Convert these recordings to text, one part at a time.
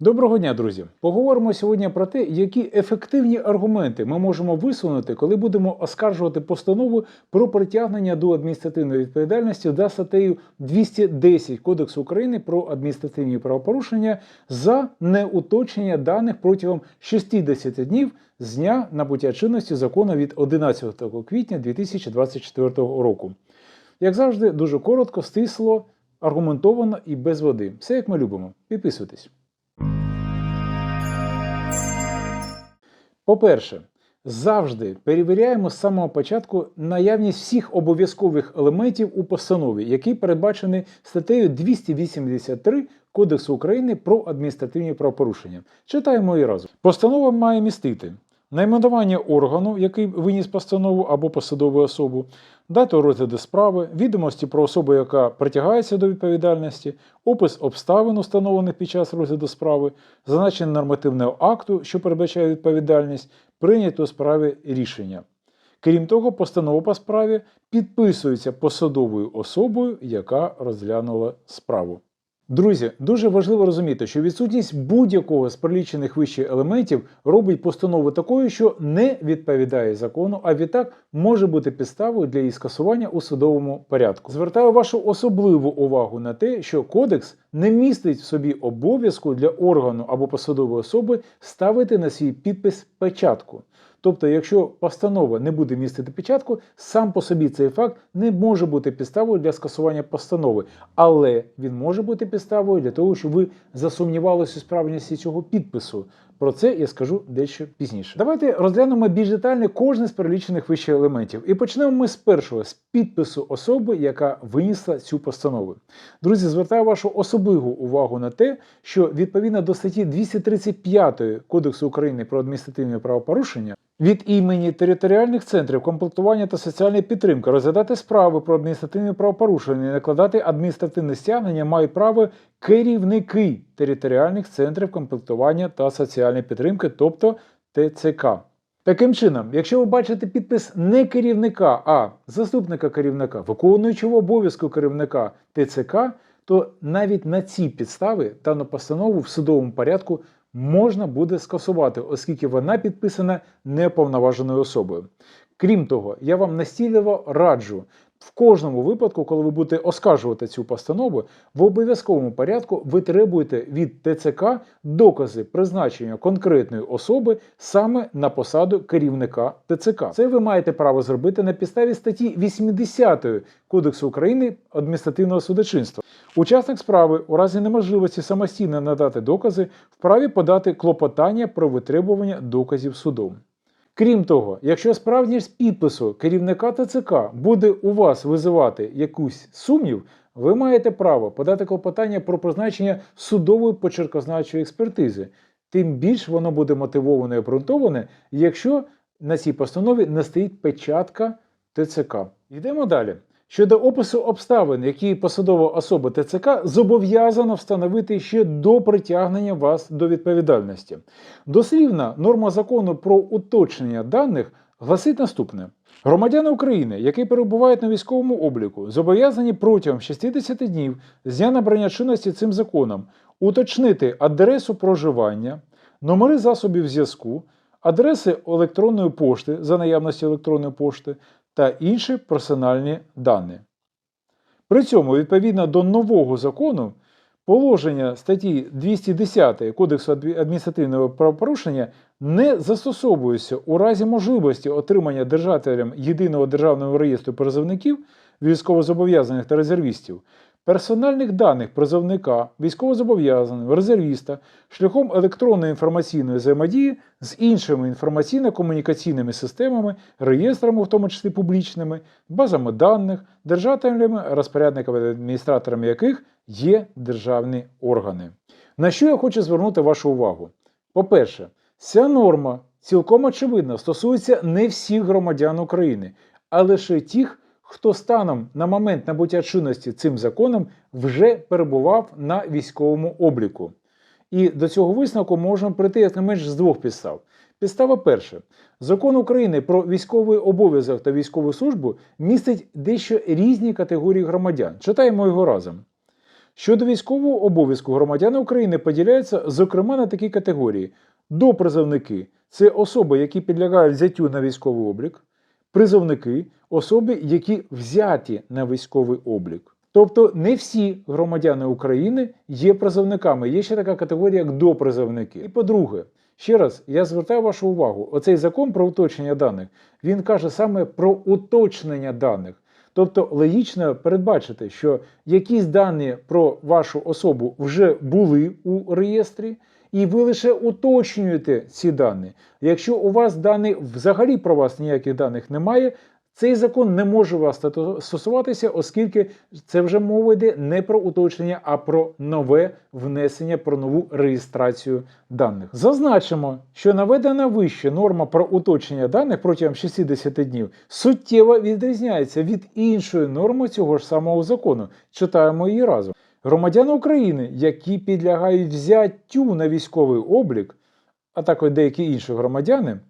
Доброго дня, друзі! Поговоримо сьогодні про те, які ефективні аргументи ми можемо висунути, коли будемо оскаржувати постанову про притягнення до адміністративної відповідальності за статтею 210 Кодексу України про адміністративні правопорушення за неуточнення даних протягом 60 днів з дня набуття чинності закону від 11 квітня 2024 року. Як завжди, дуже коротко, стисло, аргументовано і без води. Все як ми любимо. Підписуйтесь. По-перше, завжди перевіряємо з самого початку наявність всіх обов'язкових елементів у постанові, які передбачені статтею 283 Кодексу України про адміністративні правопорушення. Читаємо її разом. Постанова має містити найменування органу, який виніс постанову або посадову особу, дату розгляду справи, відомості про особу, яка притягається до відповідальності, опис обставин, установлених під час розгляду справи, зазначення нормативного акту, що передбачає відповідальність, прийнято у справі рішення. Крім того, постанова по справі підписується посадовою особою, яка розглянула справу. Друзі, дуже важливо розуміти, що відсутність будь-якого з прилічених вище елементів робить постанову такою, що не відповідає закону, а відтак може бути підставою для її скасування у судовому порядку. Звертаю вашу особливу увагу на те, що кодекс не містить в собі обов'язку для органу або посадової особи ставити на свій підпис печатку. Тобто, якщо постанова не буде містити печатку, сам по собі цей факт не може бути підставою для скасування постанови, але він може бути підставою для того, щоб ви засумнівалися у справжності цього підпису. Про це я скажу дещо пізніше. Давайте розглянемо більш детально кожен з перелічених вище елементів. І почнемо ми з першого з підпису особи, яка винесла цю постанову. Друзі, звертаю вашу особливу увагу на те, що відповідно до статті 235 Кодексу України про адміністративні правопорушення. Від імені територіальних центрів комплектування та соціальної підтримки розглядати справи про адміністративні правопорушення і накладати адміністративне стягнення мають право керівники територіальних центрів комплектування та соціальної підтримки, тобто ТЦК. Таким чином, якщо ви бачите підпис не керівника, а заступника керівника, виконуючого обов'язку керівника ТЦК, то навіть на ці підстави дану постанову в судовому порядку можна буде скасувати, оскільки вона підписана неповноваженою особою. Крім того, я вам настійливо раджу в кожному випадку, коли ви будете оскаржувати цю постанову, в обов'язковому порядку ви требуєте від ТЦК докази призначення конкретної особи саме на посаду керівника ТЦК. Це ви маєте право зробити на підставі статті 80 Кодексу України адміністративного судочинства. Учасник справи у разі неможливості самостійно надати докази вправі подати клопотання про витребування доказів судом. Крім того, якщо справжність підпису керівника ТЦК буде у вас визивати якусь сумнів, ви маєте право подати клопотання про призначення судової почеркозначої експертизи. Тим більш воно буде мотивоване і обґрунтоване, якщо на цій постанові не стоїть печатка ТЦК. Йдемо далі. Щодо опису обставин, які посадова особа ТЦК зобов'язана встановити ще до притягнення вас до відповідальності. Дослівна норма закону про уточнення даних гласить наступне: громадяни України, які перебувають на військовому обліку, зобов'язані протягом 60 днів з дня набрання чинності цим законом уточнити адресу проживання, номери засобів зв'язку, адреси електронної пошти за наявності електронної пошти та інші персональні дані. При цьому, відповідно до нового закону, положення статті 210 Кодексу адміністративного правопорушення не застосовується у разі можливості отримання держателям єдиного державного реєстру призовників, військовозобов'язаних та резервістів, персональних даних призовника, військовозобов'язаного, резервіста шляхом електронної інформаційної взаємодії з іншими інформаційно-комунікаційними системами, реєстрами, в тому числі публічними, базами даних, держателями, розпорядниками та адміністраторами яких є державні органи. На що я хочу звернути вашу увагу? По-перше, ця норма цілком очевидно стосується не всіх громадян України, а лише тих, хто станом на момент набуття чинності цим законом вже перебував на військовому обліку. І до цього висновку можемо прийти як не менш з двох підстав. Підстава перша. Закон України про військовий обов'язок та військову службу містить дещо різні категорії громадян. Читаємо його разом. Щодо військового обов'язку громадяни України поділяються зокрема на такі категорії: допризовники це особи, які підлягають взяттю на військовий облік, призовники особи, які взяті на військовий облік. Тобто не всі громадяни України є призовниками. Є ще така категорія, як допризовники. І по-друге, ще раз я звертаю вашу увагу: оцей закон про уточнення даних він каже саме про уточнення даних. Тобто логічно передбачити, що якісь дані про вашу особу вже були у реєстрі, і ви лише уточнюєте ці дані. Якщо у вас дані взагалі про вас ніяких даних немає, цей закон не може вас стосуватися, оскільки це вже мова йде не про уточнення, а про нове внесення, про нову реєстрацію даних. Зазначимо, що наведена вище норма про уточнення даних протягом 60 днів суттєво відрізняється від іншої норми цього ж самого закону. Читаємо її разом. Громадяни України, які підлягають взяттю на військовий облік, а також деякі інші громадяни,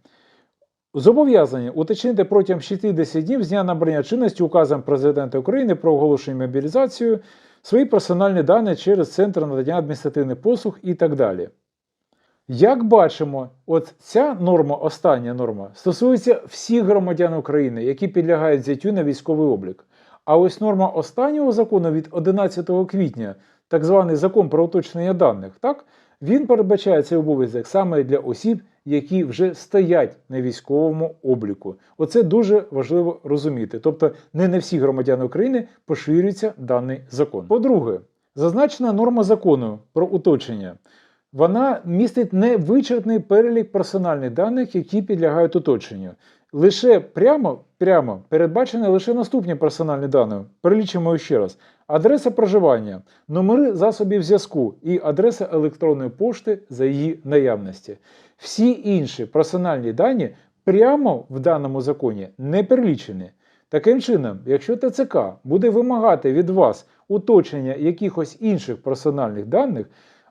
зобов'язані уточнити протягом 60 днів з дня набрання чинності указом Президента України про оголошення мобілізацію свої персональні дані через Центр надання адміністративних послуг і так далі. Як бачимо, от ця норма, остання норма, стосується всіх громадян України, які підлягають взяттю на військовий облік. А ось норма останнього закону від 11 квітня, так званий закон про уточнення даних, так, він передбачає цей обов'язок саме для осіб, які вже стоять на військовому обліку. Оце дуже важливо розуміти. Тобто, не на всі громадяни України поширюється даний закон. По-друге, зазначена норма закону про уточнення. Вона містить невичерпний перелік персональних даних, які підлягають уточненню. Лише прямо, прямо передбачені лише наступні персональні дані. Перелічимо ще раз: адреса проживання, номери засобів зв'язку і адреса електронної пошти за її наявності. Всі інші персональні дані прямо в даному законі не перелічені. Таким чином, якщо ТЦК буде вимагати від вас уточнення якихось інших персональних даних,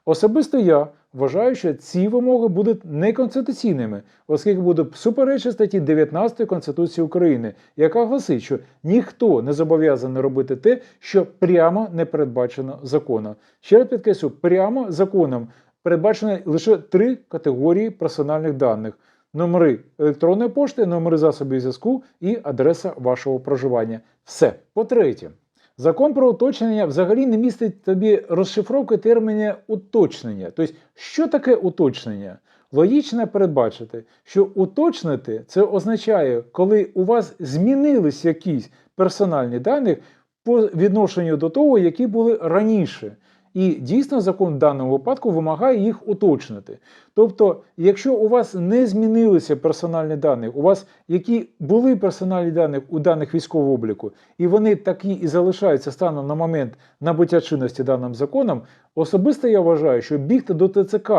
Особисто я вважаю, що ці вимоги будуть неконституційними, оскільки будуть суперечити статті 19 Конституції України, яка гласить, що ніхто не зобов'язаний робити те, що прямо не передбачено законом. Ще раз підкреслю, прямо законом передбачено лише три категорії персональних даних: номери електронної пошти, номери засобів зв'язку і адреса вашого проживання. Все. По-третє, Закон про уточнення взагалі не містить тобі розшифровки терміна уточнення. Тобто, що таке уточнення? Логічно передбачити, що уточнити це означає, коли у вас змінились якісь персональні дані по відношенню до того, які були раніше. І дійсно закон в даному випадку вимагає їх уточнити. Тобто, якщо у вас не змінилися персональні дані, у вас які були персональні дані у даних військового обліку, і вони такі і залишаються станом на момент набуття чинності даним законом, особисто я вважаю, що бігти до ТЦК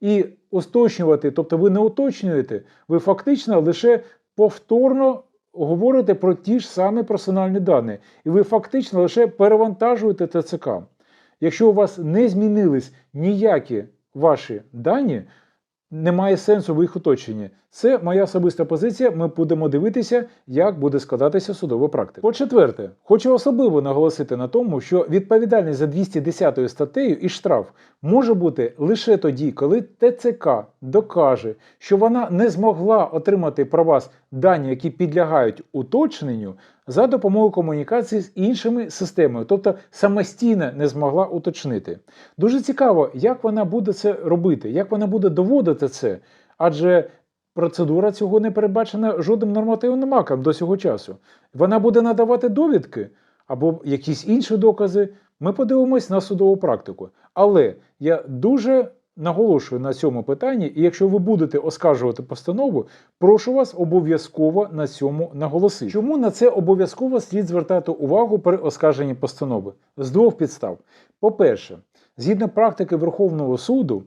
і уточнювати, тобто ви не уточнюєте, ви фактично лише повторно. Говорите про ті ж самі персональні дані, і ви фактично лише перевантажуєте ТЦК. Якщо у вас не змінились ніякі ваші дані, немає сенсу в їх оточенні. Це моя особиста позиція. Ми будемо дивитися, як буде складатися судова практика. По-четверте, хочу особливо наголосити на тому, що відповідальність за 210 статтею і штраф може бути лише тоді, коли ТЦК докаже, що вона не змогла отримати про вас дані, які підлягають уточненню, за допомогою комунікації з іншими системами, тобто самостійно не змогла уточнити. Дуже цікаво, як вона буде це робити, як вона буде доводити це, адже процедура цього не передбачена жодним нормативним актом до цього часу. Вона буде надавати довідки або якісь інші докази. Ми подивимось на судову практику. Але я дуже наголошую на цьому питанні, і якщо ви будете оскаржувати постанову, прошу вас обов'язково на цьому наголосити. Чому на це обов'язково слід звертати увагу при оскарженні постанови? З двох підстав. По-перше, згідно практики Верховного суду,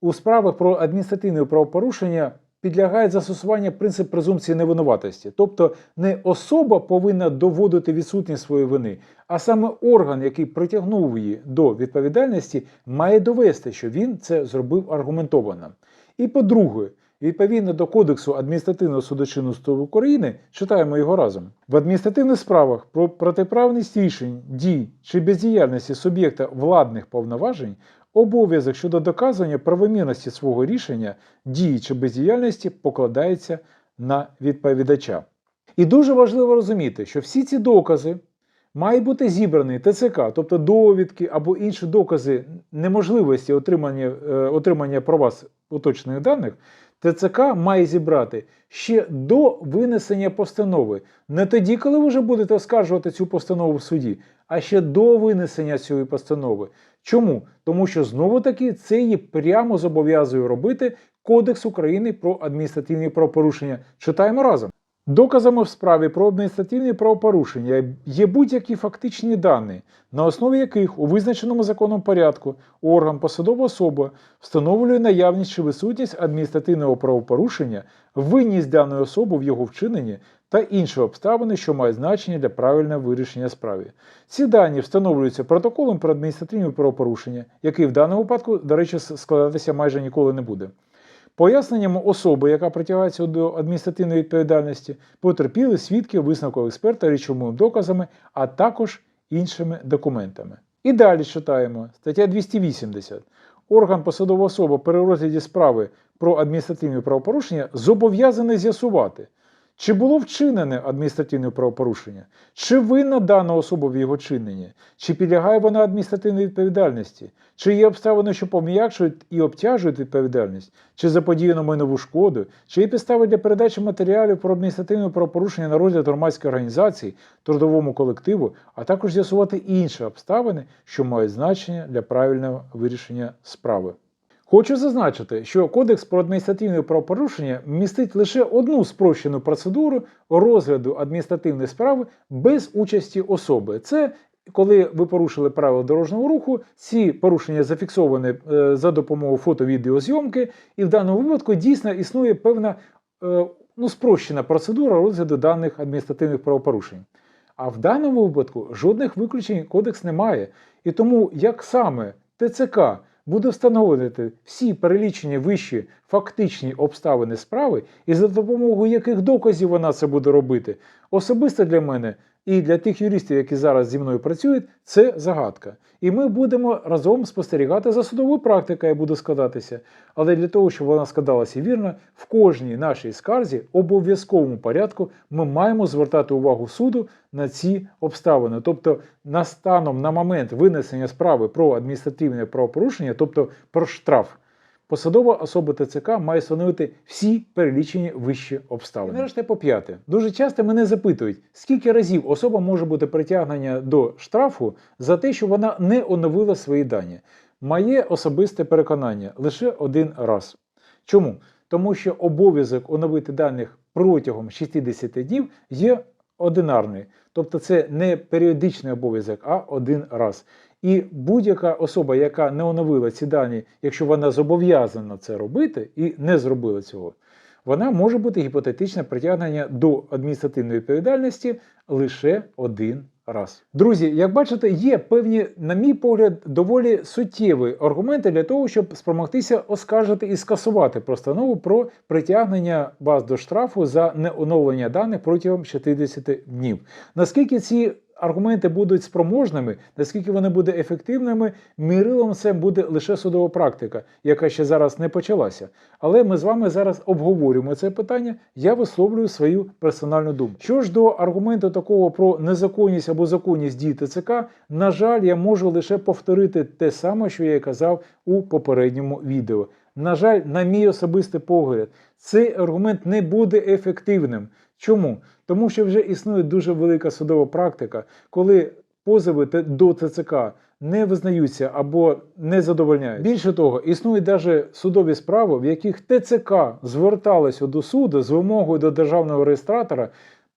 у справах про адміністративне правопорушення підлягає застосування принцип презумпції невинуватості. Тобто не особа повинна доводити відсутність своєї вини, а саме орган, який притягнув її до відповідальності, має довести, що він це зробив аргументовано. І по-друге, Відповідно до Кодексу адміністративного судочинства України, читаємо його разом. В адміністративних справах про протиправність рішень, дій чи бездіяльності суб'єкта владних повноважень обов'язок щодо доказування правомірності свого рішення, дії чи бездіяльності покладається на відповідача. І дуже важливо розуміти, що всі ці докази мають бути зібрані ТЦК, тобто довідки або інші докази неможливості отримання, е, отримання про вас уточнених даних. ТЦК має зібрати ще до винесення постанови. Не тоді, коли ви вже будете оскаржувати цю постанову в суді, а ще до винесення цієї постанови. Чому? Тому що знову таки це її прямо зобов'язує робити Кодекс України про адміністративні правопорушення. Читаємо разом. Доказами в справі про адміністративні правопорушення є будь-які фактичні дані, на основі яких у визначеному законом порядку орган посадова особа встановлює наявність чи висутність адміністративного правопорушення, винність даної особи в його вчиненні та інші обставини, що мають значення для правильного вирішення справи. Ці дані встановлюються протоколом про адміністративні правопорушення, який в даному випадку, до речі, складатися майже ніколи не буде. Поясненням особи, яка притягається до адміністративної відповідальності, потерпіли свідки, висновку експерта, речовими доказами, а також іншими документами. І далі читаємо стаття 280. Орган посадова особа при розгляді справи про адміністративні правопорушення зобов'язаний з'ясувати, чи було вчинене адміністративне правопорушення, чи винна дана особа в його чиненні, чи підлягає вона адміністративній відповідальності, чи є обставини, що пом'якшують і обтяжують відповідальність, чи заподіяно майнову шкоду, чи є підстави для передачі матеріалів про адміністративне правопорушення на розгляд громадської організації, трудовому колективу, а також з'ясувати інші обставини, що мають значення для правильного вирішення справи. Хочу зазначити, що Кодекс про адміністративне правопорушення містить лише одну спрощену процедуру розгляду адміністративної справи без участі особи. Це коли ви порушили правила дорожнього руху, ці порушення зафіксовані е, за допомогою фото-відеозйомки, і в даному випадку дійсно існує певна е, ну, спрощена процедура розгляду даних адміністративних правопорушень. А в даному випадку жодних виключень кодекс не має. І тому як саме ТЦК буде встановлювати всі перелічені вищі фактичні обставини справи, і за допомогою яких доказів вона це буде робити, особисто для мене і для тих юристів, які зараз зі мною працюють, це загадка. І ми будемо разом спостерігати за судовою практикою, яка буде складатися. Але для того, щоб вона складалася вірно, в кожній нашій скарзі обов'язковому порядку ми маємо звертати увагу суду на ці обставини. Тобто, на станом на момент винесення справи про адміністративне правопорушення, тобто про штраф. Посадова особа ТЦК має встановити всі перелічені вищі обставини. І нарешті по п'яте. Дуже часто мене запитують, скільки разів особа може бути притягнення до штрафу за те, що вона не оновила свої дані. Моє особисте переконання лише один раз. Чому? Тому що обов'язок оновити даних протягом 60 днів є одинарний. Тобто це не періодичний обов'язок, а один раз. І будь-яка особа, яка не оновила ці дані, якщо вона зобов'язана це робити і не зробила цього, вона може бути гіпотетичне притягнення до адміністративної відповідальності лише один раз. Друзі, як бачите, є певні, на мій погляд, доволі суттєві аргументи для того, щоб спромогтися оскаржити і скасувати постанову про притягнення вас до штрафу за неоновлення даних протягом 60 днів. Наскільки ці аргументи будуть спроможними, наскільки вони будуть ефективними, мірилом це буде лише судова практика, яка ще зараз не почалася. Але ми з вами зараз обговорюємо це питання. Я висловлюю свою персональну думку. Що ж до аргументу такого про незаконність або законність дій ТЦК, на жаль, я можу лише повторити те саме, що я і казав у попередньому відео. На жаль, на мій особистий погляд, цей аргумент не буде ефективним. Чому? Тому що вже існує дуже велика судова практика, коли позови до ТЦК не визнаються або не задовольняють. Більше того, існують навіть судові справи, в яких ТЦК зверталося до суду з вимогою до державного реєстратора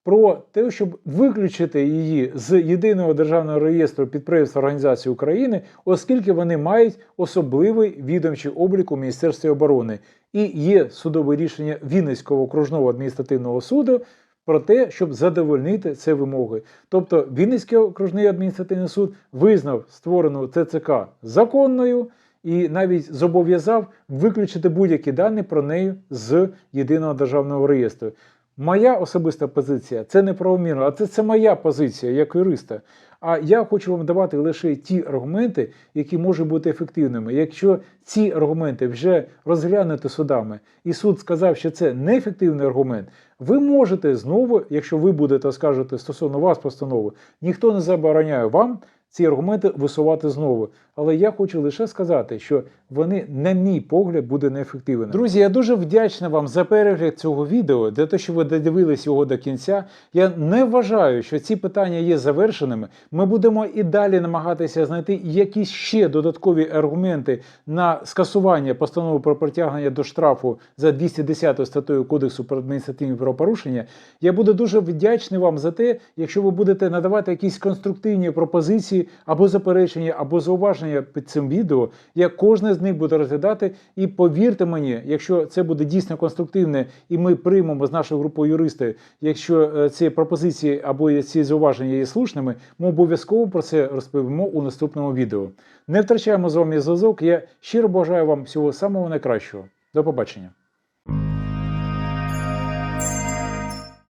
про те, щоб виключити її з єдиного державного реєстру підприємств організації України, оскільки вони мають особливий відомчий облік у Міністерстві оборони. І є судове рішення Вінницького окружного адміністративного суду про те, щоб задовольнити ці вимоги. Тобто Вінницький окружний адміністративний суд визнав створену ТЦК законною і навіть зобов'язав виключити будь-які дані про неї з єдиного державного реєстру. Моя особиста позиція це не правомірно, а це, це моя позиція як юриста. А я хочу вам давати лише ті аргументи, які можуть бути ефективними. Якщо ці аргументи вже розглянуті судами, і суд сказав, що це неефективний аргумент, ви можете знову, якщо ви будете скажете стосовно вас постанови, ніхто не забороняє вам ці аргументи висувати знову. Але я хочу лише сказати, що вони, на мій погляд, буде неефективними. Друзі, я дуже вдячний вам за перегляд цього відео, за те, що ви додивились його до кінця. Я не вважаю, що ці питання є завершеними. Ми будемо і далі намагатися знайти якісь ще додаткові аргументи на скасування постанови про притягнення до штрафу за 210 статтею Кодексу про адміністративні правопорушення. Я буду дуже вдячний вам за те, якщо ви будете надавати якісь конструктивні пропозиції або заперечення, або зауваження під цим відео. Я кожне з них буду розглядати. І повірте мені, якщо це буде дійсно конструктивне, і ми приймемо з нашою групою юристів, якщо е, ці пропозиції або ці зауваження є слушними, ми обов'язково про це розповімо у наступному відео. Не втрачаємо з вами зв'язок. Я щиро бажаю вам всього самого найкращого. До побачення.